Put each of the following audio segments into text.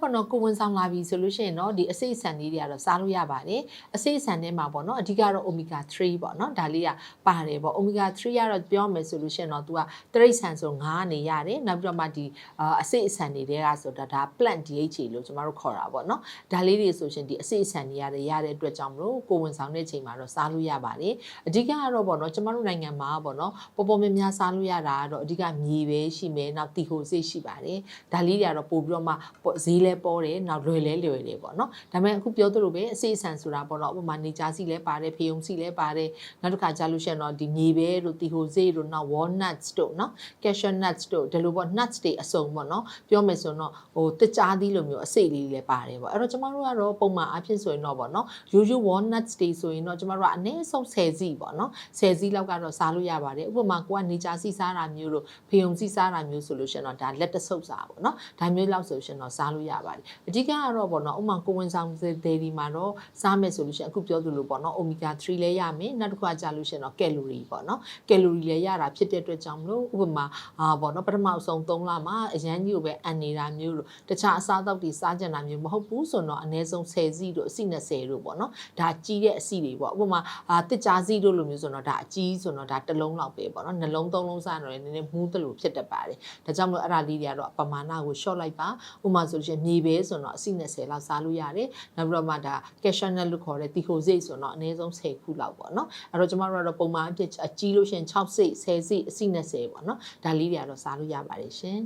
ပေါ့နော်ကိုဝန်ဆောင်လာပြီဆိုလို့ရှိရင်တော့ဒီအစိတ်အဆန်လေးတွေကတော့စားလို့ရပါတယ်အစိတ်အဆန်ထဲမှာပေါ့နော်အဓိကတော့ omega 3ပေါ့နော်ဒါလေးကပါတယ်ပေါ့ omega 3ကတော့ပြောမယ်ဆိုလို့ရှိရင်တော့ तू ကတရိတ်ဆန်ဆို9နေရတယ်နောက်ပြီးတော့မှဒီအာအစိတ်အဆန်တွေတဲကဆိုတာဒါ plant DHA လို့ကျွန်တော်တို့ခေါ်တာပေါ့နော်ဒါလေးတွေဆိုရှင်ဒီအစိတ်အဆန်တွေရတယ်ရတဲ့အတွက်ကြောင့်မလို့ကိုဝန်ဆောင်တဲ့ချိန်မှာတော့စားလို့ရပါတယ်အဓိကကတော့ပေါ့နော်ကျွန်တော်တို့နိုင်ငံမှာပေါ့နော်ပေါ်ပေါ်များများစားလို့ရတာကတော့အဓိကမြေပဲရှိမယ်နောက်တီဟိုစိတ်ရှိပါတယ်ဒါလေးတွေကတော့ပို့ပြီးတော့မှပေါ့ဈေးလဲပေါ်တယ်နောက်လွယ်လဲလွယ်တယ်ပေါ့နော်ဒါပေမဲ့အခုပြောသလိုပဲအစိတ်အဆန်ဆိုတာပေါ့နော်ဥပမာနေကြစီလဲပါတယ်ဖေယုံစီလဲပါတယ်နောက်တစ်ခါကြာလို့ရှိရင်တော့ဒီမြေပဲတို့တီဟိုစိတ်တို့နောက် walnuts တို့နော် cashew nuts တို့ဒီလိုပေါ့ nuts တွေအစုံပေါ့နော်ပြောမယ်ဆိုတော့ဟိုတစ်ကြားသီးလိုမျိုးအစိတ်လေးလည်းပါတယ်ပေါ့အဲ့တော့ကျမတို့ကတော့ပုံမှန်အဖြစ်ဆိုရင်တော့ပေါ့နော်ရိုးရိုး walnuts တွေဆိုရင်တော့ကျမတို့ကအနည်းဆုံး10စီပေါ့နော်10စီလောက်ကတော့စားလို့ရပါတယ်ဥပမာကိုကနေကြစီစားတာမျိုးတို့ဖေယုံစီစားတာမျိုးဆိုလို့ရှိရင်တော့ဒါလက်တဆုပ်စားပေါ့နော်ဒါမျိုးလောက်ဆိုရှင်တော့စားလို့ရပါတယ်အဓိကကတော့ပေါ့နော်ဥပမာကိုဝင်ဆောင်တဲ့ဒီမှာတော့စားမယ်ဆိုလို့ရှိရင်အခုပြောသလိုပေါ့နော် omega 3လည်းရမယ်နောက်တစ်ခါကြာလို့ရှိရင်တော့ calorie ပေါ့နော် calorie လည်းရတာဖြစ်တဲ့အတွက်ကြောင့်မလို့ဥပမာအာပေါ့နော်ပထမဆုံး3လမှာအရန်ကြီးကိုပဲအန်နေတာမျိုးတို့တခြားအစားအသောက်တွေစားကြတာမျိုးမဟုတ်ဘူးဆိုတော့အနည်းဆုံး10စီတို့အစီ20တို့ပေါ့နော်ဒါကြီးတဲ့အစီတွေပေါ့ဥပမာအာတစ်ကြားစီတို့လိုမျိုးဆိုတော့ဒါအကြီးဆိုတော့ဒါတစ်လုံးလောက်ပဲပေါ့နော်နှလုံးသုံးလုံးစားတော့လည်းနည်းနည်းမူးသလိုဖြစ်တတ်ပါတယ်ဒါကြောင့်မလို့အဲ့ဒါလေးတွေကတော့ပမာဏကို short လိုက်ပါဥပမာဆိုလို့ရှိရင်မြေပဲဆိုတော့အစီ20လောက်စားလို့ရတယ်နောက်ပြီးတော့မှဒါ cashew nut လို့ခေါ်တဲ့တီဟိုစိတ်ဆိုတော့အနည်းဆုံး10ခုလောက်ပေါ့နော်အဲ့တော့ကျမတို့ကတော့ပုံမှန်အဖြစ်အကြီးလို့ရှင်6စိတ်10စိတ်အစီ20ပေါ့နော်ဒါလေးတွေကတော့စားလို့ရပါတယ်ရှင်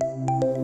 thank you